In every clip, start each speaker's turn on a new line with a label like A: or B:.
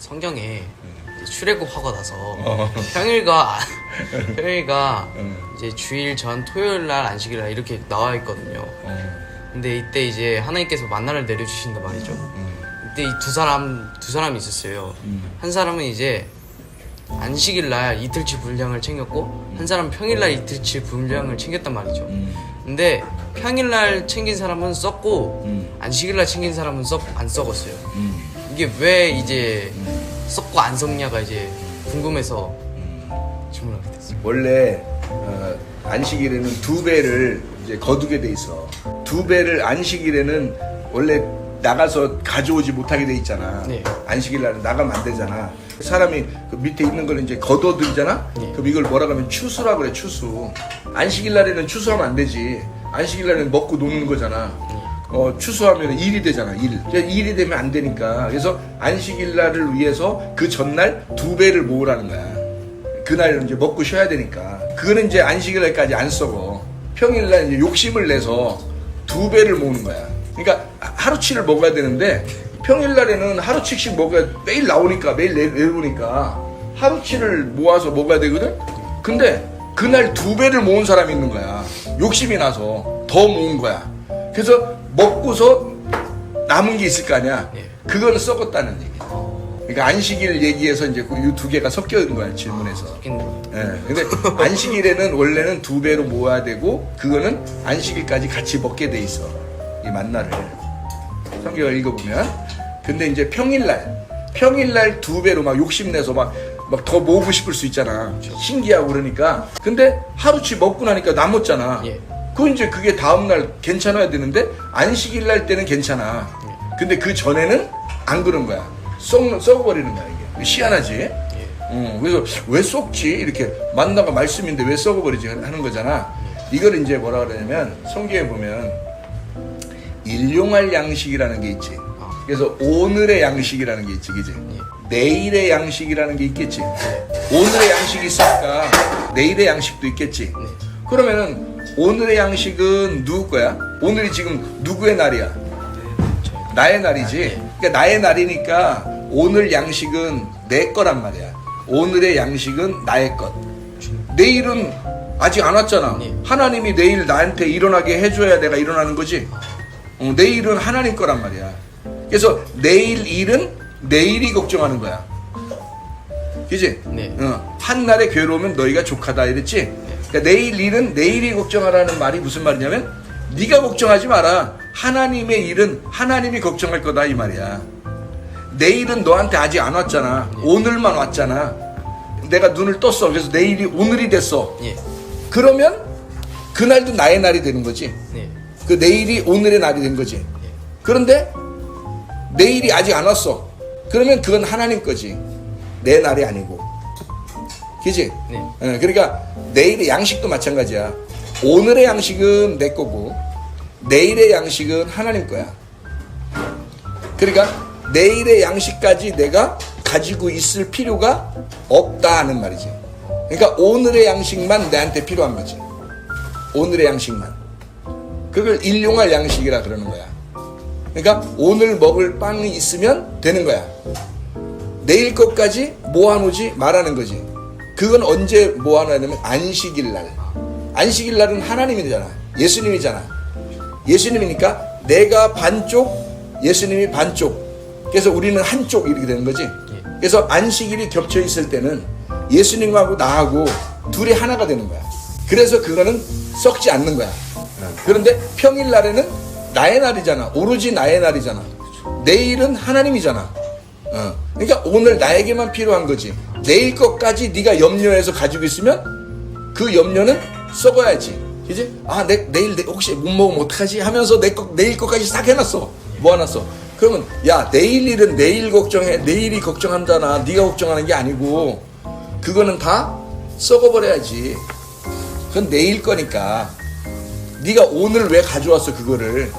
A: 성경에 이제 출애굽하고 나서
B: 어.
A: 평일과 평일과
B: 음.
A: 이제 주일 전 토요일 날 안식일 날 이렇게 나와 있거든요.
B: 어.
A: 근데 이때 이제 하나님께서 만나를 내려주신단 말이죠.
B: 음.
A: 이때 이 두 사람 두 사람이 있었어요.
B: 음.
A: 한 사람은 이제 안식일 날 이틀치 분량을 챙겼고 한 사람은 평일 날 이틀치 분량을 챙겼단 말이죠.
B: 음.
A: 근데 평일 날 챙긴 사람은 썼고
B: 음.
A: 안식일 날 챙긴 사람은 썩 안 썩었어요.
B: 음.
A: 이게 왜 이제 썩고 안 썩냐가 이제 궁금해서 질문하게 됐어요.
B: 원래 어, 안식일에는 두 배를 이제 거두게 돼 있어. 두 배를 안식일에는 원래 나가서 가져오지 못하게 돼 있잖아.
A: 네.
B: 안식일 날은 나가면 안 되잖아. 사람이 그 밑에 있는 걸 이제 걷어들잖아.
A: 네.
B: 그럼 이걸 뭐라 하면 추수라 그래 추수. 안식일 날에는 추수하면 안 되지. 안식일 날에는 먹고 노는 거잖아. 어, 추수하면 일이 되잖아, 일. 일이 되면 안 되니까. 그래서 안식일 날을 위해서 그 전날 두 배를 모으라는 거야. 그날 이제 먹고 쉬어야 되니까. 그거는 이제 안식일 날까지 안 썩어. 평일 날 이제 욕심을 내서 두 배를 모으는 거야. 그러니까 하루치를 먹어야 되는데 평일 날에는 하루치씩 먹어야 매일 나오니까 매일 내, 내려오니까 하루치를 모아서 먹어야 되거든. 근데 그날 두 배를 모은 사람이 있는 거야. 욕심이 나서 더 모은 거야. 그래서 먹고서 남은 게 있을 거 아니야.
A: 예.
B: 그거는 썩었다는 얘기야. 그러니까 안식일 얘기에서 이제 그두 개가 섞여 있는 거야 질문에서.
A: 섞인 대로.
B: 예. 근데 안식일에는 원래는 두 배로 모아야 되고 그거는 안식일까지 같이 먹게 돼 있어. 이 만나를. 성경을 읽어보면. 근데 이제 평일날 평일날 두 배로 막 욕심내서 막 막 더 모으고 싶을 수 있잖아. 신기하고 그러니까. 근데 하루치 먹고 나니까 남았잖아.
A: 예.
B: 그 이제 그게 다음날 괜찮아야 되는데 안식일 날 때는 괜찮아. 근데 그 전에는 안 그런 거야. 썩, 썩어버리는 거야, 이게. 희한하지?
A: 예.
B: 어, 그래서 왜 썩지? 이렇게 만나가 말씀인데 왜 썩어버리지? 하는 거잖아. 이걸 이제 뭐라 그러냐면 성경에 보면 일용할 양식이라는 게 있지.
A: 아.
B: 그래서 오늘의 양식이라는 게 있지, 그지? 내일의 양식이라는 게 있겠지. 오늘의 양식이 있으니까 내일의 양식도 있겠지. 그러면은 오늘의 양식은 누구 거야? 오늘이 지금 누구의 날이야? 나의 날이지. 그러니까 나의 날이니까 오늘 양식은 내 거란 말이야. 오늘의 양식은 나의 것. 내일은 아직 안 왔잖아.
A: 네.
B: 하나님이 내일 나한테 일어나게 해줘야 내가 일어나는 거지. 어, 내일은 하나님 거란 말이야. 그래서 내일 일은 내일이 걱정하는 거야. 그지?
A: 네.
B: 어, 한날의 괴로우면 너희가 족하다 이랬지? 그러니까 내일 일은 내일이 걱정하라는 말이 무슨 말이냐면 네가 걱정하지 마라. 하나님의 일은 하나님이 걱정할 거다 이 말이야. 내일은 너한테 아직 안 왔잖아. 오늘만 왔잖아. 내가 눈을 떴어. 그래서 내일이 오늘이 됐어.
A: 예.
B: 그러면 그날도 나의 날이 되는 거지.
A: 네.
B: 그 내일이 오늘의 날이 된 거지. 그런데 내일이 아직 안 왔어. 그러면 그건 하나님 거지. 내 날이 아니고. 그지?
A: 네.
B: 예, 그러니까 내일의 양식도 마찬가지야. 오늘의 양식은 내 거고, 내일의 양식은 하나님 거야. 그러니까 내일의 양식까지 내가 가지고 있을 필요가 없다 하는 말이지. 그러니까 오늘의 양식만 내한테 필요한 거지. 오늘의 양식만. 그걸 일용할 양식이라 그러는 거야. 그러니까 오늘 먹을 빵이 있으면 되는 거야. 내일 것까지 모아놓지 말하는 거지. 그건 언제 모아놔냐면 안식일 날. 안식일 날은 하나님이잖아. 예수님이잖아. 예수님이니까 내가 반쪽, 예수님이 반쪽. 그래서 우리는 한쪽 이렇게 되는 거지. 그래서 안식일이 겹쳐 있을 때는 예수님하고 나하고 둘이 하나가 되는 거야. 그래서 그거는 썩지 않는 거야. 그런데 평일 날에는 나의 날이잖아. 오로지 나의 날이잖아. 내일은 하나님이잖아. 어. 그러니까 오늘 나에게만 필요한 거지. 내일 것까지 네가 염려해서 가지고 있으면 그 염려는 썩어야지. 그지? 아, 내, 내일 내, 혹시 못 먹으면 어떡하지? 하면서 내 것, 내일 것까지 싹 해놨어. 모아놨어. 그러면 야 내일 일은 내일 걱정해. 내일이 걱정한다나 네가 걱정하는 게 아니고 그거는 다 썩어버려야지. 그건 내일 거니까. 네가 오늘 왜 가져왔어 그거를?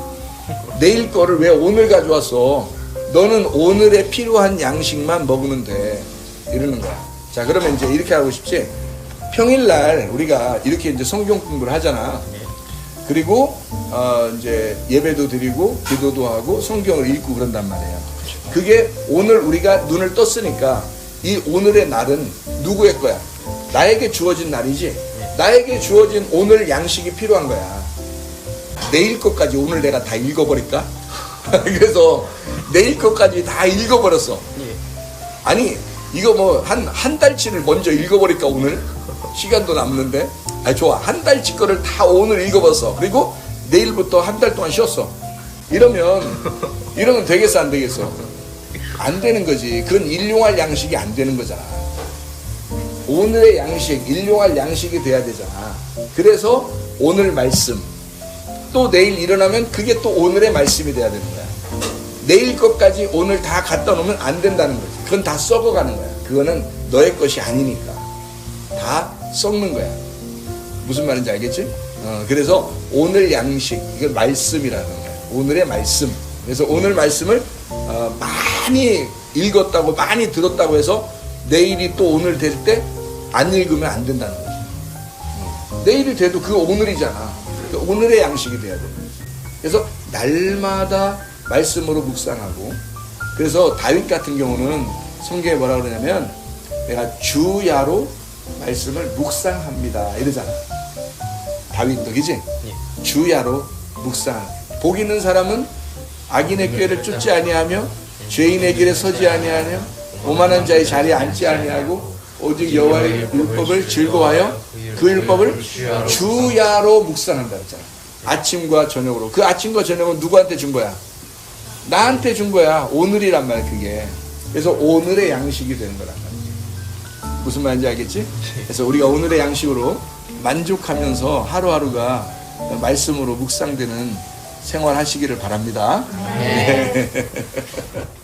B: 내일 거를 왜 오늘 가져왔어? 너는 오늘에 필요한 양식만 먹으면 돼. 이러는 거야. 자, 그러면 이제 이렇게 하고 싶지? 평일날 우리가 이렇게 이제 성경 공부를 하잖아. 그리고, 어, 이제 예배도 드리고, 기도도 하고, 성경을 읽고 그런단 말이에요. 그게 오늘 우리가 눈을 떴으니까 이 오늘의 날은 누구의 거야? 나에게 주어진 날이지. 나에게 주어진 오늘 양식이 필요한 거야. 내일 것까지 오늘 내가 다 읽어버릴까? 그래서 내일 것까지 다 읽어버렸어.
A: 예.
B: 아니 이거 뭐 한 한 달치를 먼저 읽어버릴까 오늘? 시간도 남는데. 아 좋아. 한 달치 거를 다 오늘 읽어봤어. 그리고 내일부터 한 달 동안 쉬었어. 이러면 이러면 되겠어 안 되겠어? 안 되는 거지. 그건 일용할 양식이 안 되는 거잖아. 오늘의 양식 일용할 양식이 돼야 되잖아. 그래서 오늘 말씀. 또 내일 일어나면 그게 또 오늘의 말씀이 돼야 되는 거야 내일 것까지 오늘 다 갖다 놓으면 안 된다는 거지. 그건 다 썩어가는 거야. 그거는 너의 것이 아니니까. 다 썩는 거야. 무슨 말인지 알겠지? 어, 그래서 오늘 양식, 이걸 말씀이라는 거야. 오늘의 말씀. 그래서 오늘 말씀을 어, 많이 읽었다고, 많이 들었다고 해서 내일이 또 오늘 될 때 안 읽으면 안 된다는 거지. 어, 내일이 돼도 그 오늘이잖아. 그 오늘의 양식이 돼야 돼. 그래서 날마다 말씀으로 묵상하고 그래서 다윗 같은 경우는 성경에 뭐라 그러냐면 내가 주야로 말씀을 묵상합니다. 이러잖아. 다윗도 그지?
A: 예.
B: 주야로 묵상. 복 있는 사람은 악인의 꾀를 쫓지 아니하며 죄인의 길에 서지 아니하며 오만한 자의 자리에 앉지 아니하고 오직 여호와의 율법을 즐거워하여 그 율법을 주야로 묵상한다 했잖아. 아침과 저녁으로. 그 아침과 저녁은 누구한테 준 거야 나한테 준 거야 오늘이란 말 그게 그래서 오늘의 양식이 되는 거란 말이지 무슨 말인지 알겠지? 그래서 우리가 오늘의 양식으로 만족하면서 하루하루가 말씀으로 묵상되는 생활 하시기를 바랍니다. 네.